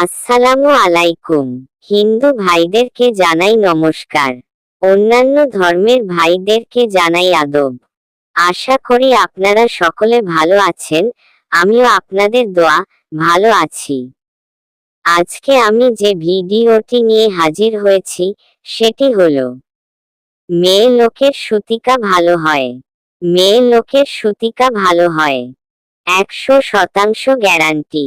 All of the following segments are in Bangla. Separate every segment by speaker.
Speaker 1: আসসালামু আলাইকুম। হিন্দু ভাইদেরকে জানাই নমস্কার। অন্যান্য ধর্মের ভাইদেরকে জানাই আদব। আশা করি আপনারা সকলে ভালো আছেন, আমিও আপনাদের দোয়া, ভালো আছি। আজকে আমি যে ভিডিওটি নিয়ে হাজির হয়েছি, সেটি হল, মেয়ে লোকের সুতিকা ভালো হয়। মেয়ে লোকের সুতিকা ভালো হয়। একশো শতাংশ গ্যারান্টি।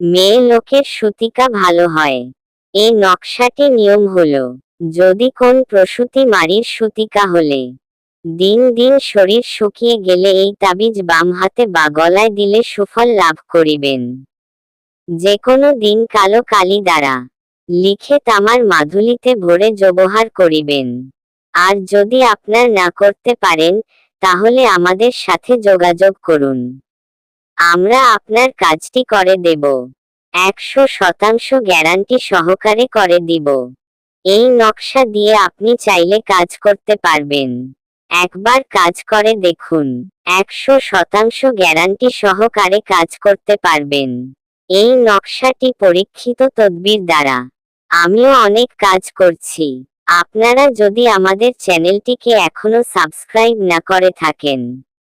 Speaker 1: মেয়ে লোকের সুতিকা ভালো হয়। এই নকশাটি নিয়ম হলো, যদি কোন প্রসূতি মারির সুতিকা হলে, দিন দিন শরীর শুকিয়ে গেলে এই তাবিজ বাম হাতে বা গলায় দিলে সুফল লাভ করিবেন। যে কোনো দিন কালো কালি দ্বারা, লিখে তামার মাধুলিতে ভরে ব্যবহার করিবেন। আর যদি আপনার না করতে পারেন, তাহলে আমাদের সাথে যোগাযোগ করুন। আমরা আপনার কাজটি করে দেব। একশো শতাংশ গ্যারান্টি সহকারে করে দিব। এই নকশা দিয়ে আপনি চাইলে কাজ করতে পারবেন। একবার কাজ করে দেখুন, একশো শতাংশ গ্যারান্টি সহকারে কাজ করতে পারবেন। এই নকশাটি পরীক্ষিত তদবির দ্বারা। আমিও অনেক কাজ করছি। আপনারা যদি আমাদের চ্যানেলটিকে এখনও সাবস্ক্রাইব না করে থাকেন